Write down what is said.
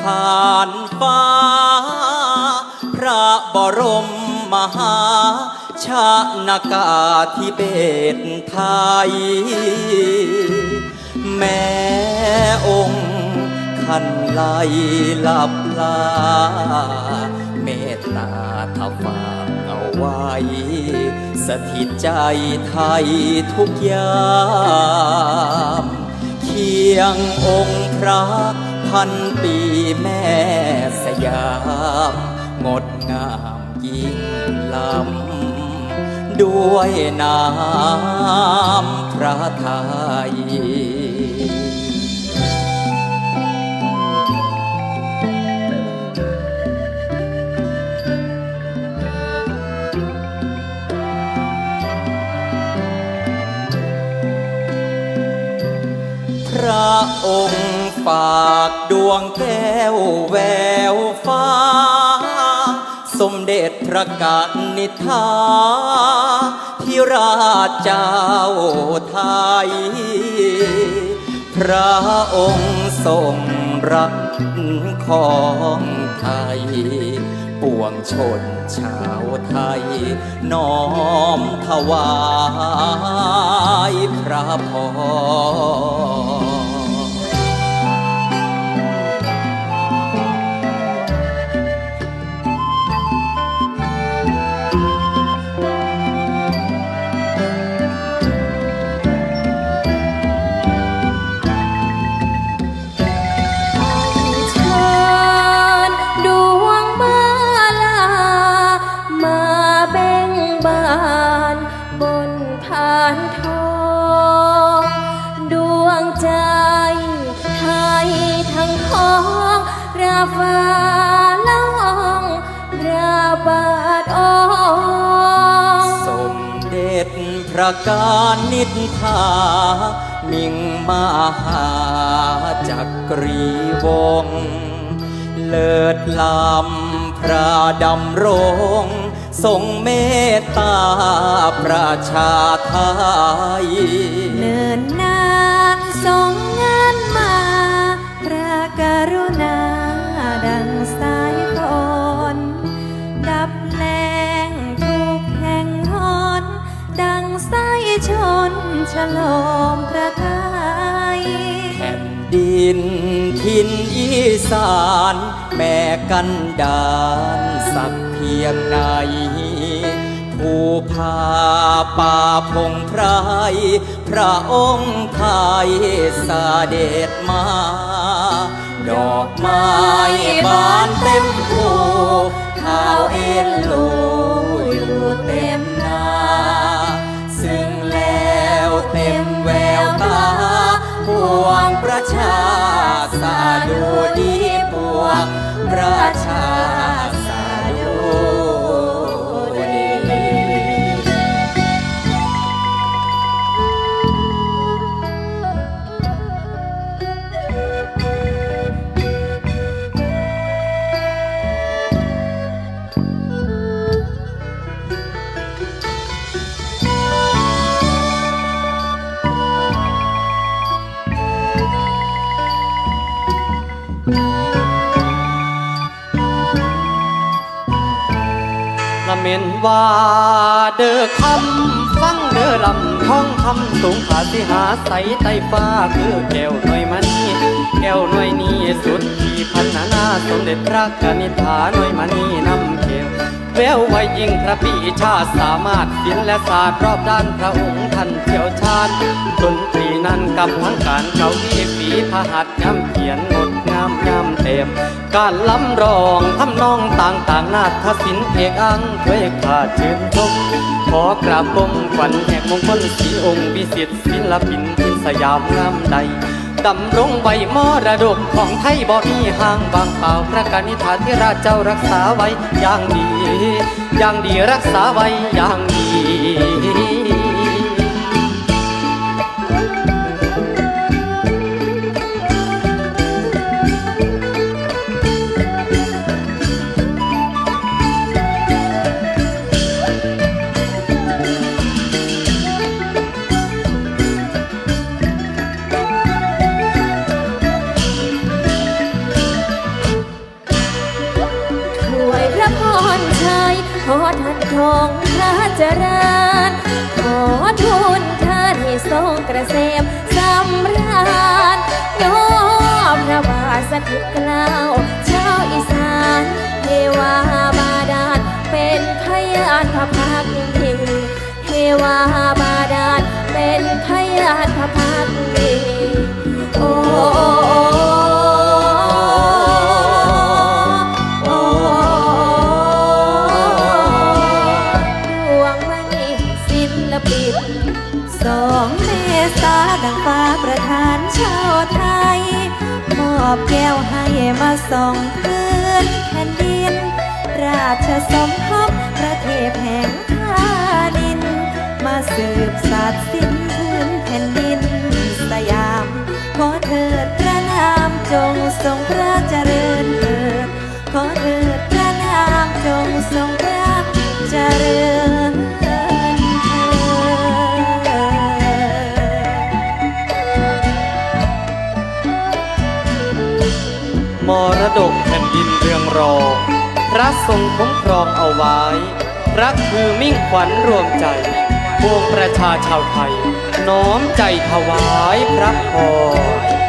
ผ่านฟ้า พระบรมมหาชนากาธิเบศไทย แม้องค์ขันไลหลับลา เมตตาทฝากเอาไว้ สถิตใจไทยทุกยาม เคียงองค์พระ พันปีแม่สยาม งดงามยิ่งล้ำด้วยน้ำพระทัยากดวงแก้วแววฟ้า สมเด็จพระกนิษฐาธิราชเจ้าไทย พระองค์ทรงรักของไทย ปวงชนชาวไทย น้อมถวายพระพร ฟ้าล่องราบาดอองสมเด็จพระการนิษฐามิงมาหาจักรีวงศ์เลิศลำพระดำรงทรงเมตตาประชาไทยเนินนาน ลมพระไทยแผ่นดินทินอีสาน แม่กันดานสักเพียงไหนผู้พาป่าพงไพรพระองค์ไทยสเสด็จมา ดอกไม้บานเต็มภูข้าวเอ็นลู มนว่าเด้อคำฟังเด้อลำท้องคำสูงขาสิหาใสไตฟ้าคือแก้วหน่วยมันนี่แก้วหน่วยนี้สุดที่พันนานา สมเด็จพระกนิษฐาหน่วยมันนี่นำเกวแววไวยิ่งพระปีชาสามารถศิลและศาสตร์รอบด้านพระองค์ท่านเชี่ยวชาญดนตรีนั้นกับทั้งการเกาที่ฝีพระหัตถ์ย้ำเขียนงดามย้ำเต็มการล้ำรองทำนองต่างๆนาฏศิลป์เอกอังช่วยขาดชื่นชม ขอกราบกรมขวัญแห่งมงคลสีองค์วิสิตศิลปินทินสยามงามใดดำรงไว้มรดกของไทยบ่มีห่างบางเปล่าพระกนิษฐาธิราชเจ้ารักษาไว้อย่างดี อย่างดีรักษาไว้อย่างดี ทรงเกษมสำราญยอพระบาทสถิตเกล้าวชาวอีสานเทวาบาดาลเป็นพยานพระพักดีเทวาบาดาลเป็นพยานพระพักดีโอ้โอ้ดวงมณีศิลปิน สองเมษาดังฟ้าประทานชาวไทย มอบแก้วให้มาส่องพื้นแผ่นดิน ราชสมภพประเทศแห่งทานิน มาสืบศาสตร์สิ้นพื้นแผ่นดินสยาม ขอเถิดพระนามจงทรงพระเจริญเถิดขอเถิด ทรงคุ้มครองเอาไว้ รักคือมิ่งขวัญรวมใจปวงประชาชาวไทย น้อมใจถวายพระพร